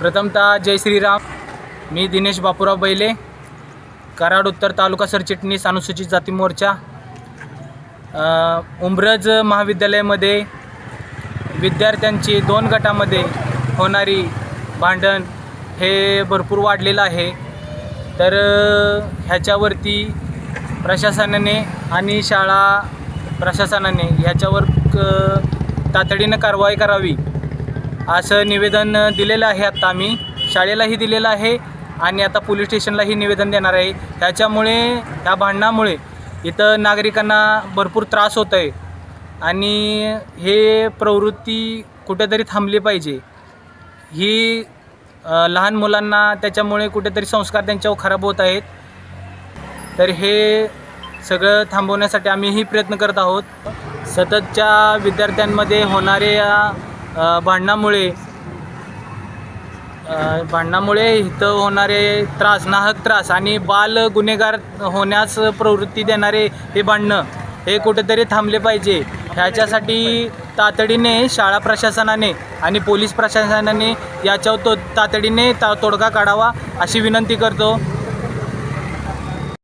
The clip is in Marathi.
प्रथमतः जय श्रीराम. मी दिनेश बापूराव बैले कराड उत्तर तालुका सरचिटणीस अनुसूचित जाती मोर्चा. उमरज महाविद्यालयामध्ये विद्यार्थ्यांची दोन गटामध्ये होणारी भांडण हे भरपूर वाढलेलं आहे. तर ह्याच्यावरती प्रशासनाने आणि शाळा प्रशासनाने ह्याच्यावर क- तातडीनं कारवाई करावी. असं निवेदन दिलेलं आहे आत्ता आम्ही. शाळेलाही दिलेलं आहे आणि आता पोलीस स्टेशनलाही निवेदन देणार आहे. त्याच्यामुळे ह्या भांडणामुळे इथं नागरिकांना भरपूर त्रास होत आहे आणि हे प्रवृत्ती कुठेतरी थांबली पाहिजे. ही लहान मुलांना त्याच्यामुळे कुठेतरी संस्कार त्यांच्यावर खराब होत आहेत. तर हे सगळं थांबवण्यासाठी आम्हीही प्रयत्न करत आहोत. सततच्या विद्यार्थ्यांमध्ये होणाऱ्या भांडणामुळे भांडणामुळे इथं होणारे त्रास नाहक त्रास आणि बाल गुन्हेगार होण्यास प्रवृत्ती देणारे हे भांडणं हे कुठेतरी थांबले पाहिजे. ह्याच्यासाठी तातडीने शाळा प्रशासनाने आणि पोलीस प्रशासनाने याच्यावर तो तातडीने ता तोडगा काढावा अशी विनंती करतो.